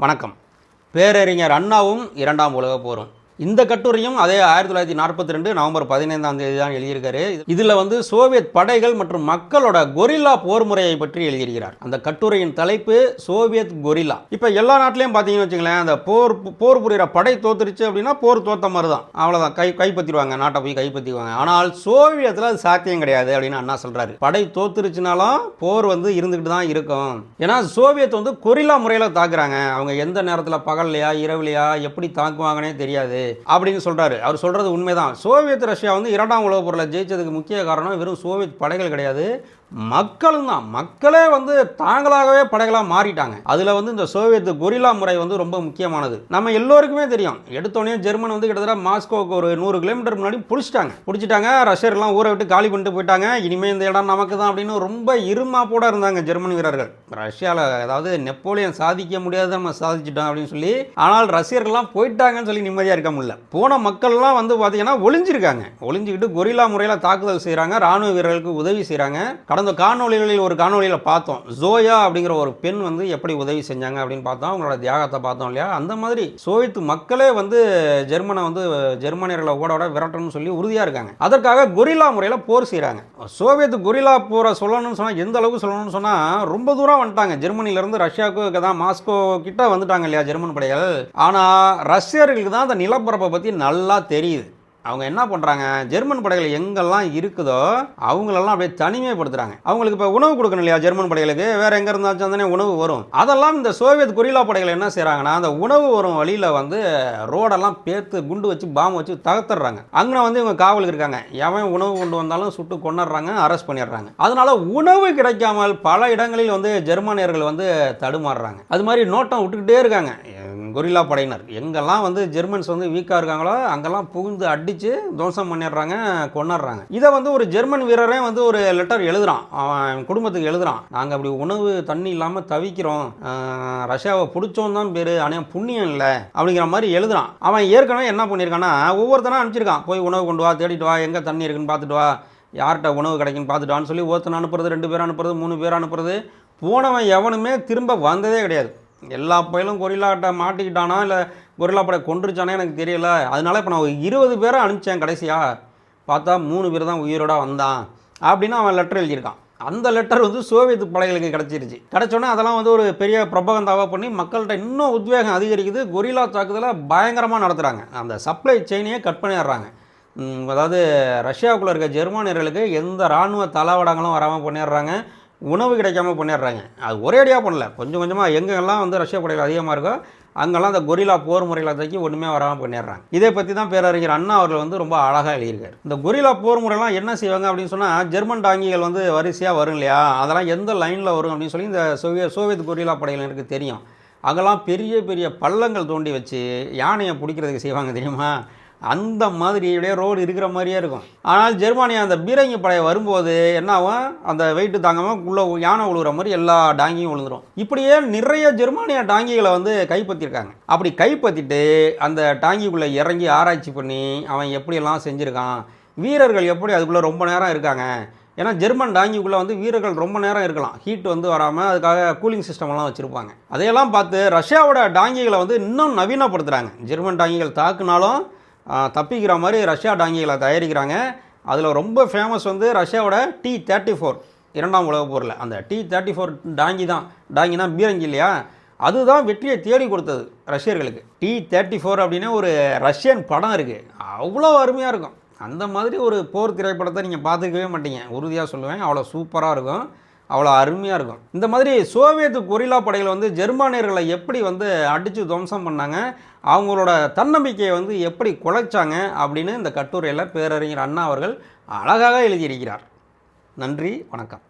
வணக்கம். பேரறிஞர் அண்ணாவும் இரண்டாம் உலகப் போரும். இந்த கட்டுரையும் அதே ஆயிரத்தி தொள்ளாயிரத்தி நாற்பத்தி ரெண்டு நவம்பர் பதினைந்தாம் தேதி தான் எழுதியிருக்காரு. இதில் வந்து சோவியத் படைகள் மற்றும் மக்களோட கொரில்லா போர் முறையை பற்றி எழுதியிருக்கிறார். அந்த கட்டுரையின் தலைப்பு சோவியத் கொரில்லா. இப்போ எல்லா நாட்டிலையும் பார்த்தீங்கன்னு வச்சுங்களேன் அந்த போர் போர் புரிகிற படை தோத்துருச்சு அப்படின்னா போர் தோத்த மாதிரி தான் அவ்வளோதான் கை கைப்பற்றிடுவாங்க நாட்டை போய் கைப்பற்றிடுவாங்க ஆனால் சோவியத்தில் அது சாத்தியம் கிடையாது அப்படின்னு அண்ணா சொல்கிறாரு படை தோத்துருச்சுனாலும் போர் வந்து இருந்துக்கிட்டு தான் இருக்கும். ஏன்னா சோவியத் வந்து கொரில்லா முறையில் தாக்குறாங்க. அவங்க எந்த நேரத்தில் பகல்லையா இரவுலையா எப்படி தாக்குவாங்கன்னே தெரியாது. அப்படின்னு சொல்றாரு. அவர் சொல்றது உண்மைதான். சோவியத் ரஷ்யா வந்து இரண்டாம் உலகப் பொருளை ஜெயிச்சதுக்கு முக்கிய காரணம் வெறும் சோவியத் படைகள் கிடையாது. மக்களும் தான். மக்களே வந்து தாங்களாகவே படைகளாக மாறிட்டாங்க. அதில் வந்து இந்த சோவியத் கொரில்லா முறை வந்து ரொம்ப முக்கியமானது. நம்ம எல்லோருக்குமே தெரியும். எடுத்தோடனே ஜெர்மன் வந்து கிட்டத்தட்ட மாஸ்கோவுக்கு ஒரு நூறு கிலோமீட்டர் முன்னாடி பிடிச்சிட்டாங்க. பிடிச்சிட்டாங்க ரஷ்யர்லாம் ஊரை விட்டு காலி பண்ணிட்டு போயிட்டாங்க. இனிமேல் இந்த இடம் நமக்கு தான் அப்படின்னு ரொம்ப இருமாப்போட இருந்தாங்க ஜெர்மன் வீரர்கள். ரஷ்யாவில் அதாவது நெப்போலியன் சாதிக்க முடியாது நம்ம சாதிச்சிட்டோம் அப்படின்னு சொல்லி ஆனால் ரஷ்யர்கள்லாம் போயிட்டாங்கன்னு சொல்லி நிம்மதியாக இருக்க முடியல. போன மக்கள்லாம் வந்து பார்த்தீங்கன்னா ஒளிஞ்சிருக்காங்க. ஒளிஞ்சிக்கிட்டு கொரில்லா முறையில் தாக்குதல் செய்கிறாங்க ராணுவ வீரர்களுக்கு உதவி செய்கிறாங்க கடந்த காணொலிகளில் ஒரு காணொலியில் பார்த்தோம். ஜோயா அப்படிங்கிற ஒரு பெண் வந்து எப்படி உதவி செஞ்சாங்க அப்படின்னு பார்த்தோம் அவங்களோட தியாகத்தை பார்த்தோம் இல்லையா? அந்த மாதிரி சோவியத் மக்களே வந்து ஜெர்மனை வந்து ஜெர்மனியர்களை ஓட விரட்டணும்னு சொல்லி உறுதியாக இருக்காங்க. அதற்காக கொரில்லா முறையில் போர் செய்கிறாங்க சோவியத் கொரில்லா போரை சொல்லணும்னு சொன்னால் எந்த அளவுக்கு சொல்லணும்னு சொன்னால் ரொம்ப தூரம் வந்துட்டாங்க. ஜெர்மனிலேருந்து ரஷ்யாவுக்கு தான் மாஸ்கோ கிட்ட வந்துட்டாங்க இல்லையா ஜெர்மன் படைகள். ஆனால் ரஷ்யர்களுக்கு தான் அந்த நிலப்பரப்பை பற்றி நல்லா தெரியுது. அவங்க என்ன பண்ணுறாங்க ஜெர்மன் படைகள் எங்கெல்லாம் இருக்குதோ அவங்களெல்லாம் அப்படியே தனிமைப்படுத்துகிறாங்க அவங்களுக்கு இப்போ உணவு கொடுக்கணும் இல்லையா ஜெர்மன் படைகளுக்கு? வேறு எங்கே இருந்தாச்சும் தானே உணவு வரும். அதெல்லாம் இந்த சோவியத் கொரில்லா படைகள் என்ன செய்கிறாங்கன்னா அந்த உணவு வரும் வழியில் வந்து ரோடெல்லாம் பேர்த்து குண்டு வச்சு பாம்பு வச்சு தகர்த்துறாங்க. அங்கே வந்து இவங்க காவலுக்கு இருக்காங்க. எவன் உணவு கொண்டு வந்தாலும் சுட்டு கொண்டுடுறாங்க அரெஸ்ட் பண்ணிடுறாங்க. அதனால உணவு கிடைக்காமல் பல இடங்களில் வந்து ஜெர்மானியர்கள் வந்து தடுமாறுறாங்க. அது மாதிரி நோட்டம் விட்டுக்கிட்டே இருக்காங்க. கொரில்லா படையினர். எங்கெல்லாம் வந்து ஜெர்மன்ஸ் வந்து வீக்காக இருக்காங்களோ அங்கெல்லாம் புகுந்து அடித்து துவம்சம் பண்ணிடுறாங்க கொண்டாடுறாங்க இதை வந்து ஒரு ஜெர்மன் வீரரே வந்து ஒரு லெட்டர் எழுதுறான். அவன் குடும்பத்துக்கு எழுதுறான். நாங்கள் அப்படி உணவு தண்ணி இல்லாமல் தவிக்கிறோம். ரஷ்யாவை பிடிச்சோம் தான் பேர் ஆனால் புண்ணியம் இல்லை அப்படிங்கிற மாதிரி எழுதுறான். அவன் ஏற்கனவே என்ன பண்ணியிருக்கான்னா ஒவ்வொருத்தனா அனுப்பிச்சிருக்கான். போய் உணவு கொண்டு வா தேடிட்டு வா எங்கே தண்ணி இருக்குன்னு பார்த்துட்டு வா. யார்கிட்ட உணவு கிடைக்குன்னு பார்த்துட்டு சொல்லி ஒருத்தனை அனுப்புறது ரெண்டு பேர் அனுப்புறது மூணு பேர் அனுப்புறது. போனவன் எவனுமே திரும்ப வந்ததே கிடையாது. எல்லா பயிலும் கொரில்லாட்ட மாட்டிக்கிட்டானா இல்லை கொரில்லா படை கொன்றுச்சானே எனக்கு தெரியல. அதனால இப்போ நான் ஒரு இருபது பேரை அனுப்பிச்சேன் கடைசியாக பார்த்தா மூணு பேர் தான் உயிரோட வந்தான். அப்படின்னு அவன் லெட்டர் எழுதியிருக்கான். அந்த லெட்டர் வந்து சோவியத் படைகளுக்கு கிடச்சிருச்சு. கிடச்சோன்னே அதெல்லாம் வந்து ஒரு பெரிய பிரபகந்தாவாக பண்ணி மக்கள்கிட்ட இன்னும் உத்வேகம் அதிகரிக்குது. கொரில்லா தாக்குதலை பயங்கரமாக நடத்துகிறாங்க அந்த சப்ளை செயினையே கட் பண்ணிடுறாங்க. அதாவது ரஷ்யாவுக்குள்ளே இருக்க ஜெர்மானியர்களுக்கு எந்த இராணுவ தளவாடங்களும் வராமல் பண்ணிடுறாங்க. உணவு கிடைக்காம பண்ணிடுறாங்க. அது ஒரேடியாக பண்ணல. கொஞ்சம் கொஞ்சமாக எங்கெல்லாம் வந்து ரஷ்யா படைகள் அதிகமாக இருக்கோ அங்கெல்லாம் அந்த கொரில்லா போர் முறையில் தக்கி ஒன்றுமே வராமல் பண்ணிடுறாங்க. இதை பற்றி தான் பேரறிஞர் அண்ணா அவர்கள் வந்து ரொம்ப அழகாக எழுதியிருக்காரு. இந்த கொரில்லா போர் முறையெல்லாம் என்ன செய்வாங்க அப்படின்னு சொன்னால் ஜெர்மன் டாங்கிகள் வந்து வரிசையாக வரும் இல்லையா? அதெல்லாம் எந்த லைனில் வரும் அப்படின்னு சொல்லி இந்த சோவிய சோவியத் கொரில்லா படையினருக்கு தெரியும். அங்கெல்லாம் பெரிய பெரிய பள்ளங்கள் தோண்டி வச்சு யானையை பிடிக்கிறதுக்கு செய்வாங்க தெரியுமா? அந்த மாதிரி ரோடு இருக்கிற மாதிரியே இருக்கும். ஆனால் ஜெர்மானியா அந்த பீரங்கி படையை வரும்போது என்ன ஆகும் அந்த வெயிட்டு தாங்காமல் உள்ள யானை விழுகிற மாதிரி எல்லா டாங்கியும் விழுந்துரும். இப்படியே நிறைய ஜெர்மானியா டாங்கிகளை வந்து கைப்பற்றிருக்காங்க. அப்படி கைப்பற்றிட்டு அந்த டாங்கிக்குள்ளே இறங்கி ஆராய்ச்சி பண்ணி அவன் எப்படியெல்லாம் செஞ்சுருக்கான்? வீரர்கள் எப்படி அதுக்குள்ளே ரொம்ப நேரம் இருக்காங்க? ஏன்னா ஜெர்மன் டாங்கிக்குள்ளே வந்து வீரர்கள் ரொம்ப நேரம் இருக்கலாம். ஹீட் வந்து வராமல் அதுக்காக கூலிங் சிஸ்டம்லாம் வச்சுருப்பாங்க. அதையெல்லாம் பார்த்து ரஷ்யாவோட டாங்கிகளை வந்து இன்னும் நவீனப்படுத்துகிறாங்க ஜெர்மன் டாங்கிகள் தாக்குனாலும் தப்பிக்கிற மாதிரி ரஷ்யா டாங்கிகளை தயாரிக்கிறாங்க. அதில் ரொம்ப ஃபேமஸ் வந்து ரஷ்யாவோட டி தேர்ட்டி ஃபோர் இரண்டாம் உலகப் போரில். அந்த டி தேர்ட்டி ஃபோர் டாங்கி தான் டாங்கினா பீரங்கி இல்லையா? அதுதான் வெற்றியை தேடி கொடுத்தது ரஷ்யர்களுக்கு. டி தேர்ட்டி ஃபோர் அப்படின்னு ஒரு ரஷ்யன் படம் இருக்குது அவ்வளோ அருமையாக இருக்கும். அந்த மாதிரி ஒரு போர் திரைப்படத்தை நீங்கள் பார்த்துக்கவே மாட்டீங்க. உறுதியாக சொல்லுவேன். அவ்வளோ சூப்பராக இருக்கும். அவ்வளோ அருமையாக இருக்கும். இந்த மாதிரி சோவியத் கொரிலா படைகள் வந்து ஜெர்மானியர்களை எப்படி வந்து அடித்து துவம்சம் பண்ணாங்க அவங்களோட தன்னம்பிக்கையை வந்து எப்படி குலைச்சாங்க அப்படின்னு இந்த கட்டுரையில் பேரறிஞர் அண்ணா அவர்கள் அழகாக எழுதியிருக்கிறார். நன்றி வணக்கம்.